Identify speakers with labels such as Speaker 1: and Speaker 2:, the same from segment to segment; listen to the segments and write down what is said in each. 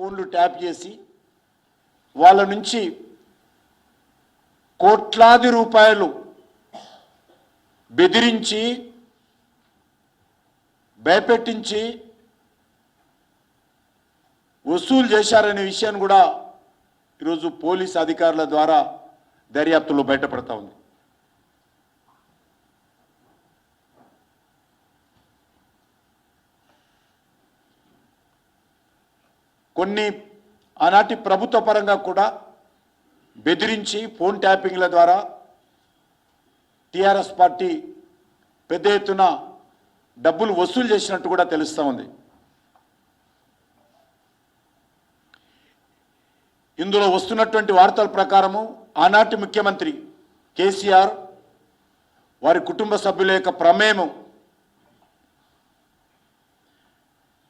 Speaker 1: ఫోన్లు ట్యాప్ చేసి వాళ్ళ నుంచి కోట్లాది రూపాయలు బెదిరించి భయపెట్టించి వసూలు చేశారనే విషయాన్ని కూడా ఈరోజు పోలీస్ అధికారుల ద్వారా దర్యాప్తులో బయటపడతా ఉంది. కొన్ని ఆనాటి ప్రభుత్వ పరంగా కూడా బెదిరించి ఫోన్ ట్యాపింగ్ల ద్వారా టీఆర్ఎస్ పార్టీ పెద్ద ఎత్తున డబ్బులు వసూలు చేసినట్టు కూడా తెలుస్తూ ఉంది. ఇందులో వస్తున్నటువంటి వార్తల ప్రకారము ఆనాటి ముఖ్యమంత్రి కేసీఆర్ వారి కుటుంబ సభ్యుల యొక్క ప్రమేయం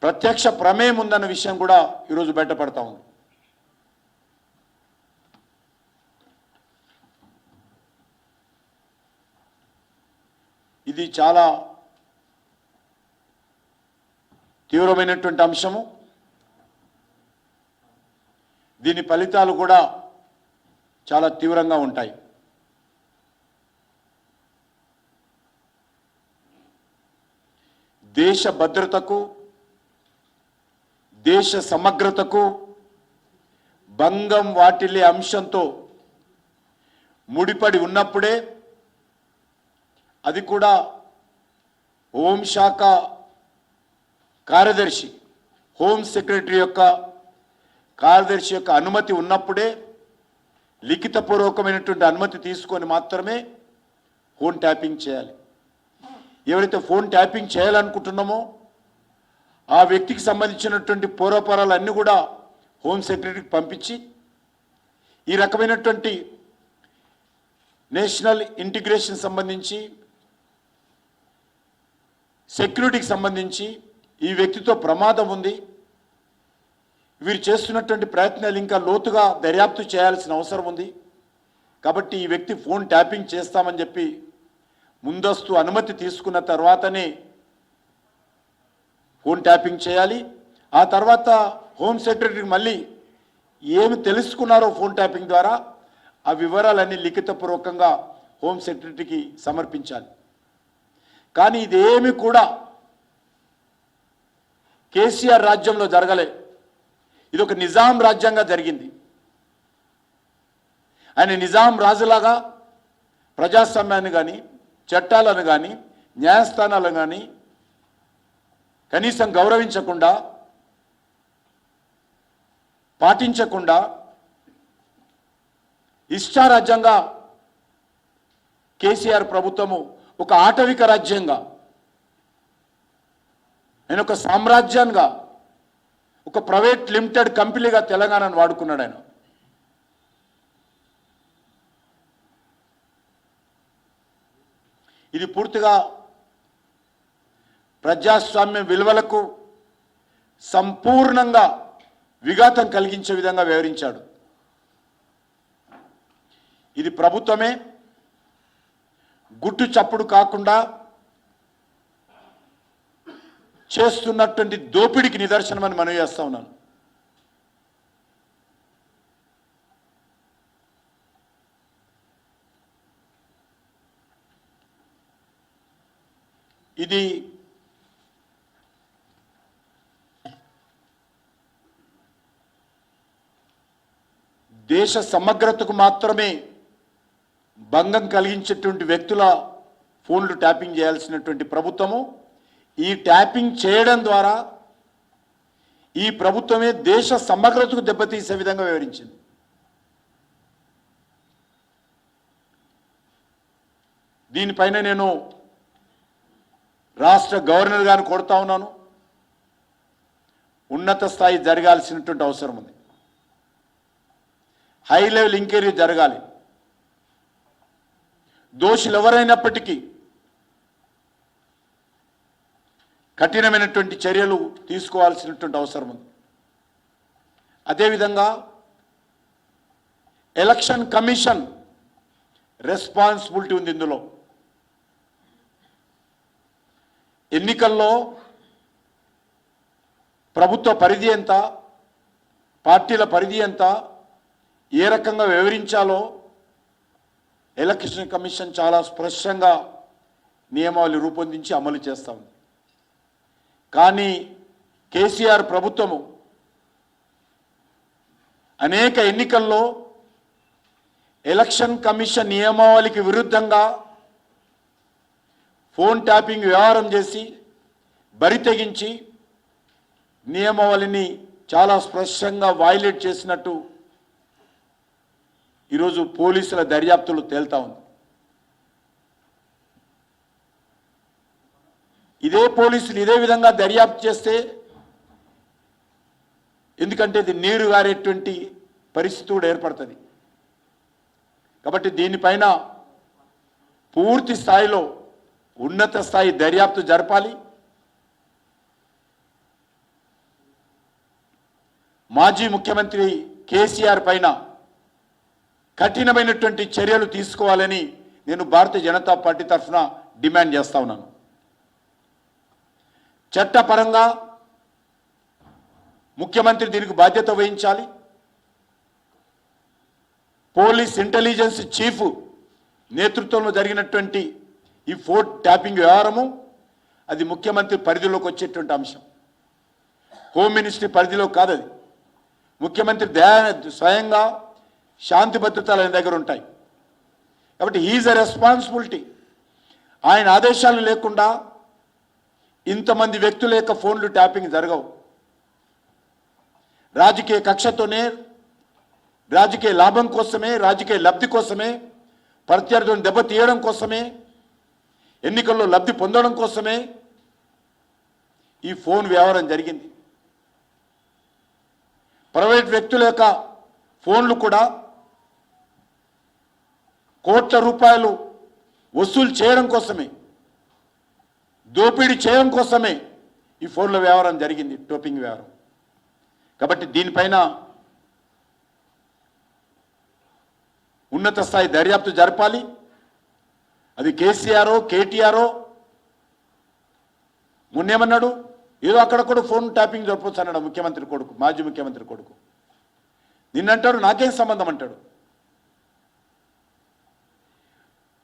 Speaker 1: ప్రత్యక్ష ప్రమేయం ఉందన్న విషయం కూడా ఈరోజు బయటపడతా ఉంది. ఇది చాలా తీవ్రమైనటువంటి అంశము. దీని ఫలితాలు కూడా చాలా తీవ్రంగా ఉంటాయి. దేశ భద్రతకు దేశ సమగ్రతకు భంగం వాటిల్లే అంశంతో ముడిపడి ఉన్నప్పుడే అది కూడా హోంశాఖ కార్యదర్శి హోమ్ సెక్రటరీ యొక్క కార్యదర్శి యొక్క అనుమతి ఉన్నప్పుడే లిఖితపూర్వకమైనటువంటి అనుమతి తీసుకొని మాత్రమే ఫోన్ ట్యాపింగ్ చేయాలి. ఎవరైతే ఫోన్ ట్యాపింగ్ చేయాలనుకుంటున్నామో ఆ వ్యక్తికి సంబంధించినటువంటి పూర్వపరాలు అన్నీ కూడా హోమ్ సెక్రటరీకి పంపించి ఈ రకమైనటువంటి నేషనల్ ఇంటిగ్రేషన్ సంబంధించి సెక్యూరిటీకి సంబంధించి ఈ వ్యక్తితో ప్రమాదం ఉంది. వీరు చేస్తున్నటువంటి ప్రయత్నాలు ఇంకా లోతుగా దర్యాప్తు చేయాల్సిన అవసరం ఉంది. కాబట్టి ఈ వ్యక్తి ఫోన్ ట్యాపింగ్ చేస్తామని చెప్పి ముందస్తు అనుమతి తీసుకున్న తర్వాతనే ఫోన్ ట్యాపింగ్ చేయాలి. ఆ తర్వాత హోమ్ సెక్రటరీకి మళ్ళీ ఏమి తెలుసుకున్నారో ఫోన్ ట్యాపింగ్ ద్వారా ఆ వివరాలన్నీ లిఖితపూర్వకంగా హోమ్ సెక్రటరీకి సమర్పించాలి. కానీ ఇదేమి కూడా కేసీఆర్ రాజ్యంలో జరగలే. ఇది ఒక నిజాం రాజ్యంగా జరిగింది. ఆయన నిజాం రాజులాగా ప్రజాస్వామ్యాన్ని కానీ చట్టాలను కానీ న్యాయస్థానాలను కానీ కనీసం గౌరవించకుండా పాటించకుండా ఇష్టారాజ్యంగా కేసీఆర్ ప్రభుత్వము ఒక ఆటవిక రాజ్యంగా నేను ఒక సామ్రాజ్యంగా ఒక ప్రైవేట్ లిమిటెడ్ కంపెనీగా తెలంగాణను వాడుకున్నాడు ఆయన. ఇది పూర్తిగా ప్రజాస్వామ్య విలువలకు సంపూర్ణంగా విఘాతం కలిగించే విధంగా వివరించాడు ఇది ప్రభుత్వమే. గుట్టు చప్పుడు కాకుండా చేస్తున్నటువంటి దోపిడికి నిదర్శనమని మనవి చేస్తా ఉన్నాను. ఇది దేశ సమగ్రతకు మాత్రమే భంగం కలిగించేటువంటి వ్యక్తుల ఫోన్లు ట్యాపింగ్ చేయాల్సినటువంటి ప్రభుత్వము. ఈ ట్యాపింగ్ చేయడం ద్వారా ఈ ప్రభుత్వమే దేశ సమగ్రతకు దెబ్బతీసే విధంగా వివరించింది. దీనిపైన నేను రాష్ట్ర గవర్నర్ గారిని కొడతా ఉన్నాను. ఉన్నత స్థాయి జరగాల్సినటువంటి అవసరం ఉంది. హై లెవెల్ ఎంక్వైరీ జరగాలి. దోషులు ఎవరైనప్పటికీ కఠినమైనటువంటి చర్యలు తీసుకోవాల్సినటువంటి అవసరం ఉంది. అదేవిధంగా ఎలక్షన్ కమిషన్ రెస్పాన్సిబిలిటీ ఉంది ఇందులో. ఎన్నికల్లో ప్రభుత్వ పరిధి ఎంత పార్టీల పరిధి ఎంత ఏ రకంగా వివరించాలో ఎలక్షన్ కమిషన్ చాలా స్పష్టంగా నియమావళి రూపొందించి అమలు చేస్తాం కానీ కేసీఆర్ ప్రభుత్వము అనేక ఎన్నికల్లో ఎలక్షన్ కమిషన్ నియమావళికి విరుద్ధంగా ఫోన్ ట్యాపింగ్ వ్యవహారం చేసి బరి తెగించి నియమావళిని చాలా స్పష్టంగా వైలేట్ చేసినట్టు ఈరోజు పోలీసుల దర్యాప్తులు తేల్తా ఉంది. ఇదే పోలీసులు ఇదే విధంగా దర్యాప్తు చేస్తే ఎందుకంటే ఇది నీరు గారేటువంటి పరిస్థితి కూడా ఏర్పడుతుంది. కాబట్టి దీనిపైన పూర్తి స్థాయిలో ఉన్నత స్థాయి దర్యాప్తు జరపాలి. మాజీ ముఖ్యమంత్రి కేసీఆర్ పైన కఠినమైనటువంటి చర్యలు తీసుకోవాలని నేను భారతీయ జనతా పార్టీ తరఫున డిమాండ్ చేస్తా ఉన్నాను. చట్టపరంగా ముఖ్యమంత్రి దీనికి బాధ్యత వహించాలి. పోలీస్ ఇంటెలిజెన్స్ చీఫ్ నేతృత్వంలో జరిగినటువంటి ఈ ఫోర్ ట్యాపింగ్ వ్యవహారము అది ముఖ్యమంత్రి పరిధిలోకి వచ్చేటువంటి అంశం. హోమ్ మినిస్ట్రీ పరిధిలో కాదు అది. ముఖ్యమంత్రి దయా స్వయంగా శాంతి భద్రతలు ఆయన దగ్గర ఉంటాయి. కాబట్టి ఈజ్ అ రెస్పాన్సిబిలిటీ ఆయన ఆదేశాలు లేకుండా ఇంతమంది వ్యక్తుల యొక్క ఫోన్లు ట్యాపింగ్ జరగవు. రాజకీయ కక్షతోనే రాజకీయ లాభం కోసమే రాజకీయ లబ్ధి కోసమే ప్రత్యర్థులను దెబ్బతీయడం కోసమే ఎన్నికల్లో లబ్ధి పొందడం కోసమే ఈ ఫోన్ వ్యవహారం జరిగింది. ప్రైవేట్ వ్యక్తుల యొక్క ఫోన్లు కూడా కోట్ల రూపాయలు వసూలు చేయడం కోసమే దోపిడీ చేయడం కోసమే ఈ ఫోన్ల వ్యవహారం జరిగింది టోపింగ్ వ్యవహారం. కాబట్టి దీనిపైన ఉన్నత స్థాయి దర్యాప్తు జరపాలి. అది కేసీఆరో కేటీఆరో మొన్నేమన్నాడు? ఏదో అక్కడక్కడ ఫోన్ ట్యాపింగ్ జరపచ్చు అన్నాడు ముఖ్యమంత్రి కొడుకు మాజీ ముఖ్యమంత్రి కొడుకు. నిన్నంటాడు నాకేం సంబంధం అంటాడు?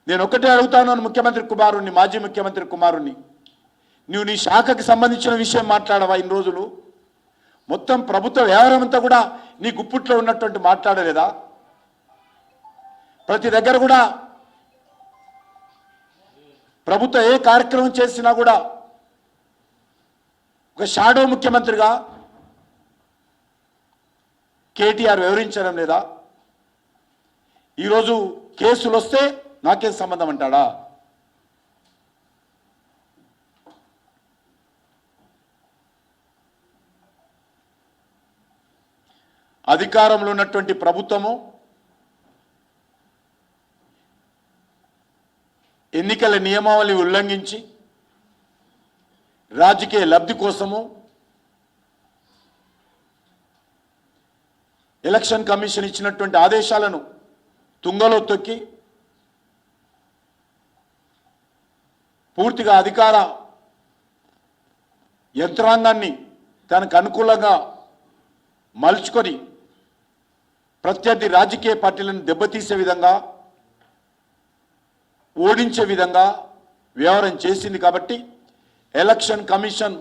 Speaker 1: నేను ఒక్కటే అడుగుతాను ముఖ్యమంత్రి కుమారుణ్ణి మాజీ ముఖ్యమంత్రి కుమారుణ్ణి. నువ్వు నీ శాఖకి సంబంధించిన విషయం మాట్లాడవా ఇన్ని రోజులు? మొత్తం ప్రభుత్వ వ్యవహారం అంతా కూడా నీ గుప్పుట్లో ఉన్నటువంటి మాట్లాడలేదా? ప్రతి దగ్గర కూడా ప్రభుత్వం ఏ కార్యక్రమం చేసినా కూడా ఒక షాడో ముఖ్యమంత్రిగా కేటీఆర్ వివరించడం లేదా? ఈరోజు కేసులు వస్తే నాకేం సంబంధం అంటాడా? అధికారంలో ఉన్నటువంటి ప్రభుత్వము ఎన్నికల నియమావళి ఉల్లంఘించి రాజకీయ లబ్ధి కోసము ఎలక్షన్ కమిషన్ ఇచ్చినటువంటి ఆదేశాలను తుంగలో తొక్కి పూర్తిగా అధికార యంత్రాంగాన్ని తనకు అనుకూలంగా మలుచుకొని ప్రత్యర్థి రాజకీయ పార్టీలను దెబ్బతీసే విధంగా ఓడించే విధంగా వ్యవహారం చేసింది కాబట్టి ఎలక్షన్ కమిషన్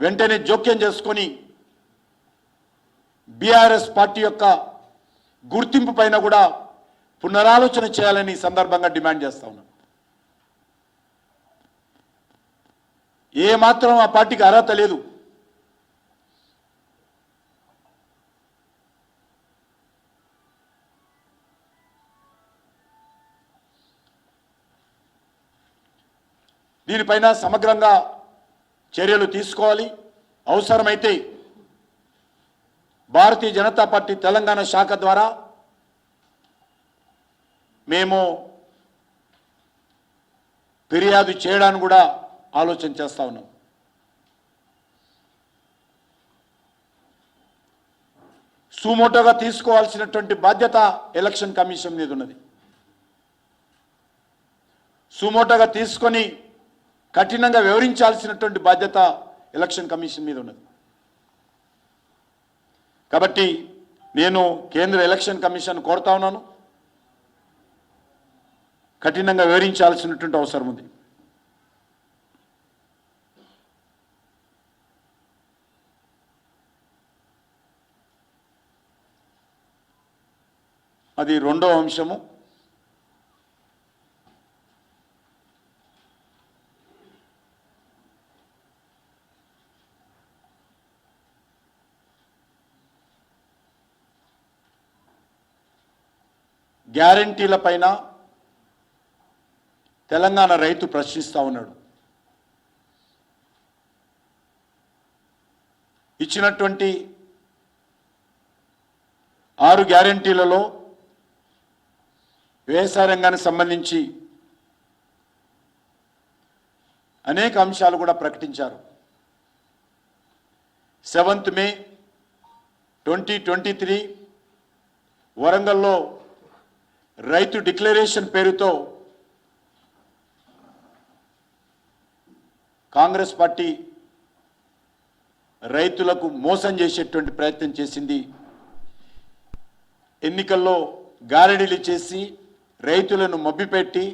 Speaker 1: వెంటనే జోక్యం చేసుకొని బీఆర్ఎస్ పార్టీ యొక్క గుర్తింపు పైన కూడా పునరాలోచన చేయాలని సందర్భంగా డిమాండ్ చేస్తా ఉన్నాం. ఏ మాత్రం ఆ పార్టీకి అర్హత లేదు. దీనిపైన సమగ్రంగా చర్యలు తీసుకోవాలి. అవసరమైతే భారతీయ జనతా పార్టీ తెలంగాణ శాఖ ద్వారా మేము ఫిర్యాదు చేయడానికి కూడా ఆలోచన చేస్తా ఉన్నాం. సుమోటోగా తీసుకోవాల్సినటువంటి బాధ్యత ఎలక్షన్ కమిషన్ మీద ఉన్నది. సుమోటోగా తీసుకొని కఠినంగా వివరించాల్సినటువంటి బాధ్యత ఎలక్షన్ కమిషన్ మీద ఉన్నది. కాబట్టి నేను కేంద్ర ఎలక్షన్ కమిషన్ కోరుతా ఉన్నాను. కఠినంగా వివరించాల్సినటువంటి అవసరం ఉంది. అది రెండో అంశము. గ్యారంటీల పైన తెలంగాణ రైతు ప్రశ్నిస్తా ఉన్నాడు. ఇచ్చినటువంటి ఆరు గ్యారంటీలలో వ్యవసాయ రంగానికి సంబంధించి అనేక అంశాలు కూడా ప్రకటించారు. Seventh May twenty twenty three వరంగల్లో రైతు డిక్లరేషన్ పేరుతో కాంగ్రెస్ పార్టీ రైతులకు మోసం చేసేటువంటి ప్రయత్నం చేసింది. ఎన్నికల్లో గారడీలు చేసి రైతులను మభ్యపెట్టి